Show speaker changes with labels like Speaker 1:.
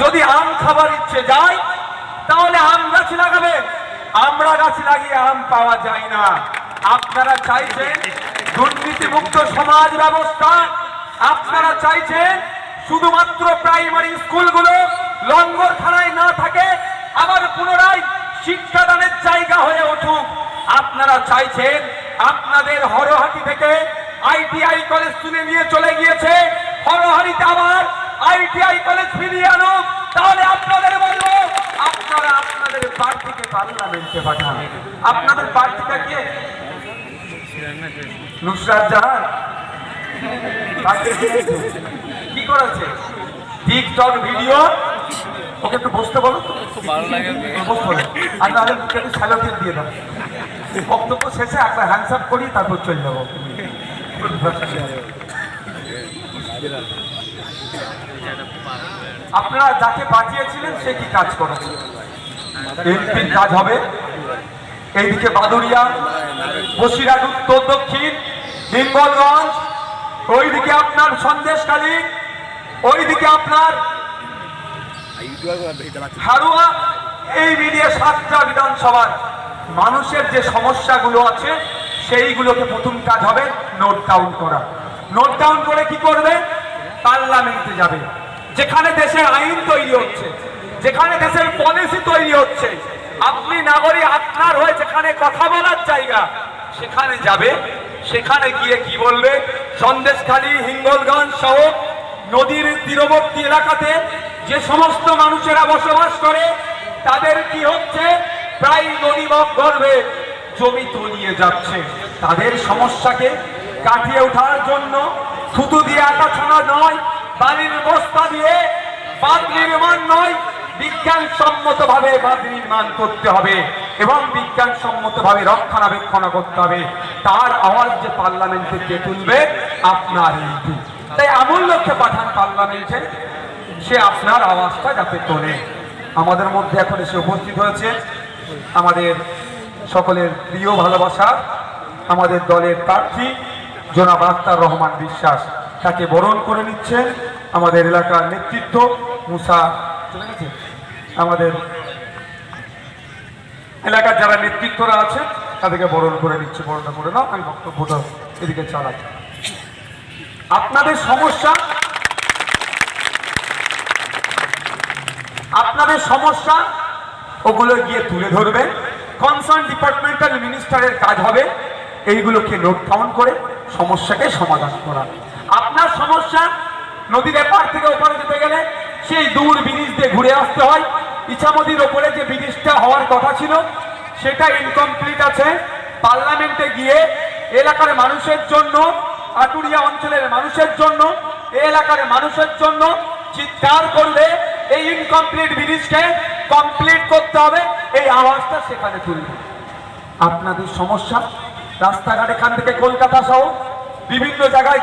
Speaker 1: যদি আম খাবার ইচ্ছে যায়, তাহলে আম গাছ লাগাবে। আমরা গাছ লাগিয়ে আম পাওয়া যায় না। আপনারা চাইছেন দুর্নীতিমুক্ত সমাজ ব্যবস্থা। আপনারা চাইছেন শুধুমাত্র প্রাইমারি স্কুলগুলো লঙ্গরখানায় না থাকে, আবার পুনরায় শিক্ষাদানের জায়গা হয়ে উঠুক। আপনারা চাইছেন আপনাদের হরহাটি থেকে আইটিআই কলেজ তুলে নিয়ে চলে গিয়েছে। হরহারিতে আবার আইটিআই কলেজ ফিরিয়ে আনুক তাহলে আপনাদের বলব আপনারা আপনাদের প্রার্থীকে পার্লামেন্টে পাঠান আপনাদের প্রার্থীটা কে নুসরাত জাহান। কি করেছে? TikTok video. ওকে একটু বসতে বলো আর একটু স্যালোটেপ দিয়ে দাও। বক্তব্য শেষে একটা হ্যান্ডসাপ করি তারপর চলে যাব। আপনারা যাকে পাঠিয়েছিলেন সে কি কাজ করেছে? এমপির কাজ হবে। এইদিকে বাদুরিয়া বসিরহাট উত্তর দক্ষিণ হিঙ্গলগঞ্জ ওইদিকে আপনার সন্দেশকালী ওইদিকে আপনার হারুয়া, এই মিলিয়ে সাতটা বিধানসভার মানুষের যে সমস্যাগুলো আছে, সেইগুলোকে প্রথম কাজ হবে নোট ডাউন করা। নোট ডাউন করে কি করবে? পার্লামেন্টে যাবে। যেখানে দেশের আইন তৈরি হচ্ছে, যেখানে দেশের পলিসি তৈরি হচ্ছে, আপনি নাগরিক আপনার হয়ে যেখানে কথা বলার জায়গা, সেখানে যাবে সেখানে গিয়ে কি বলবে? সন্দেশখালী, হিঙ্গলগঞ্জ সহ নদীর তীরবর্তী এলাকাতে যে সমস্ত মানুষেরা বসবাস করে, তাদের কি হচ্ছে? প্রায় নদী গর্ভে জমি তলিয়ে যাচ্ছে। তাদের সমস্যাকে কাটিয়ে ওঠার জন্য থুতু দিয়ে আটা ছানা নয়, বালির বস্তা দিয়ে বাঁধ নির্মাণ নয় বিজ্ঞান সম্মত ভাবে বাঁধ নির্মাণ করতে হবে। এবং বিজ্ঞান সম্মত ভাবে রক্ষণাবেক্ষণ করতে হবে। তার আওয়াজ যে পার্লামেন্টে কে তুলবে? আপনার এমপি তাই এমন লক্ষ্যে পাঠান পার্লামেন্টে, সে আপনার আওয়াজটা যাতে তোলে। আমাদের মধ্যে এখন এসে উপস্থিত হয়েছে আমাদের সকলের প্রিয় ভালোবাসা, আমাদের দলের প্রার্থী, জোনাব আখতার রহমান বিশ্বাস। তাকে বরণ করে নিচ্ছেন আমাদের এলাকার নেতৃত্ব, মুসা আমাদের এলাকার যারা নেতৃত্বরা আছে, তাদেরকে বরণ করে নিচ্ছে, বরণটা করে নাও, আমি বক্তব্যটা এদিকে চালাই। আপনাদের সমস্যা? আপনাদের সমস্যা? ওগুলো গিয়ে তুলে ধরবে কনসার্ন ডিপার্টমেন্টাল মিনিস্টারের কাজ হবে। এইগুলোকে নোট ডাউন করে সমস্যাকে সমাধান করা। আপনার সমস্যা, নদীর এপার থেকে ওপারে যেতে গেলে সেই দূর ব্রিজ দিয়ে ঘুরে আসতে হয়। ইছামতির ওপরে যে ব্রিজটা হওয়ার কথা ছিল, সেটা ইনকমপ্লিট আছে। পার্লামেন্টে গিয়ে এলাকার মানুষের জন্য, আটুরিয়া অঞ্চলের মানুষের জন্য এলাকার মানুষের জন্য চিৎকার করলে এই ইনকমপ্লিট ব্রিজকে কমপ্লিট করতে হবে। এই আওয়াজটা সেখানে তুলবে। আপনাদের সমস্যা? রাস্তাঘাট এখান থেকে কলকাতা সহ বিভিন্ন জায়গায়